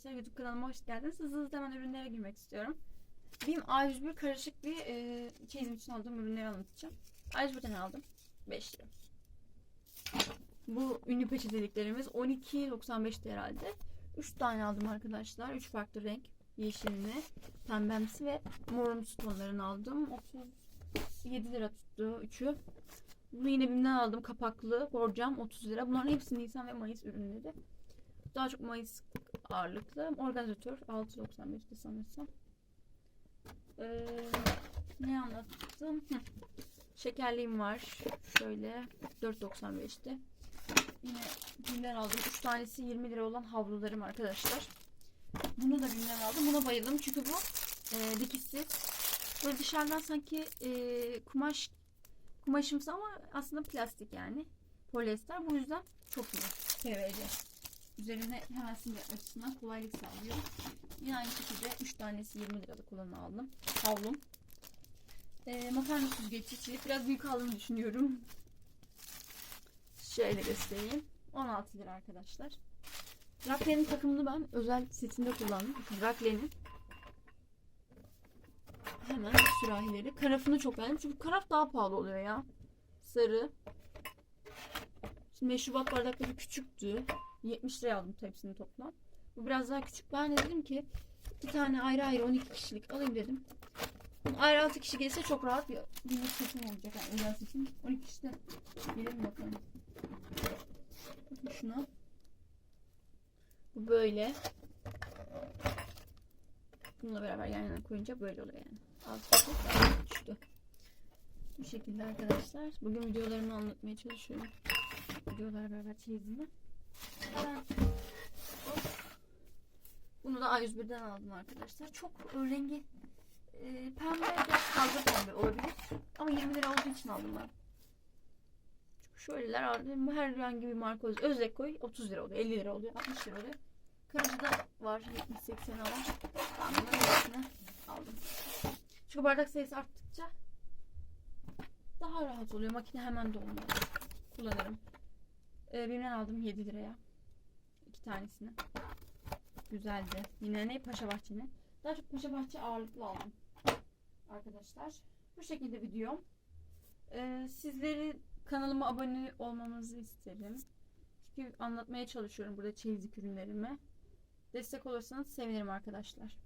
Arkadaşlar YouTube kanalıma hoş geldiniz. Hızlı hızlı hemen ürünlere girmek istiyorum. Benim A101 karışık bir e, çeyizim için aldığım ürünleri anlatacağım. A101'den aldım. 5 lira. Bu ünlü peçeteliklerimiz 12.95'ti herhalde. 3 tane aldım arkadaşlar. 3 farklı renk. Yeşilini, pembemsi ve morumsu tonlarını aldım. 37 lira tuttu üçü. Bunu yine BİM'den aldım. Kapaklı, borcam 30 lira. Bunların hepsi Nisan ve Mayıs ürünleri. Daha çok Mayıs ağırlıklı. Organizatör 6.95'ti sanırsam. Ee, ne anlattım? Hı. Şekerliğim var. Şöyle 4.95'ti. Yine BİM'den aldım. 3 tanesi 20 lira olan havlularım arkadaşlar. Bunu da BİM'den aldım. Buna bayıldım çünkü bu e, dikişsiz. Böyle dışarıdan sanki e, kumaş kumaşımsı ama aslında plastik yani. Polyester. Bu yüzden çok iyi. PVC. Üzerine hemen silme açısından kolaylık sağlıyor. Yine aynı şekilde 3 tanesi 20 liralık olanı aldım. Havlum. Ee, makarna süzgeci çiçeği. Biraz büyük aldığımı düşünüyorum. Şöyle göstereyim. 16 lira arkadaşlar. Rakle'nin takımını ben özel setinde kullandım. Rakle'nin hemen sürahileri. Karafını çok beğendim. Çünkü karaf daha pahalı oluyor ya. Sarı. Şimdi meşrubat bardakları küçüktü. 70 liraya aldım hepsini toplam. Bu biraz daha küçük. Ben de dedim ki iki tane ayrı ayrı 12 kişilik alayım dedim. Ayrı 6 kişi gelirse çok rahat bir bir seçim olacak. Yani özel seçim. 12 kişi de mi bakalım. Bakın şuna. Bu böyle. Bununla beraber yan yana koyunca böyle oluyor yani. Alt kişi düştü. Bu şekilde arkadaşlar. Bugün videolarımı anlatmaya çalışıyorum. Videolar beraber çeyizimle. Ben bunu da A101'den aldım arkadaşlar. Çok e, rengi e, pembe biraz fazla pembe olabilir. Ama 20 lira olduğu için aldım ben. Şöyleler. Herhangi bir marka öz- özek koy 30 lira oluyor, 50 lira oluyor, 60 lira oluyor. Karıcıda var 70-80 alan. Ben bunların aldım. Çünkü bardak sayısı arttıkça daha rahat oluyor. Makine hemen dolmuyor. Kullanırım. Ee, birinden aldım 7 liraya. İki tanesini. Güzeldi. Yine ne? Paşa Bahçe'nin. Daha çok Paşa Bahçe ağırlıklı aldım. Arkadaşlar. Bu şekilde videom. Ee, sizleri kanalıma abone olmanızı isterim. Çünkü anlatmaya çalışıyorum burada çeyizlik ürünlerimi. Destek olursanız sevinirim arkadaşlar.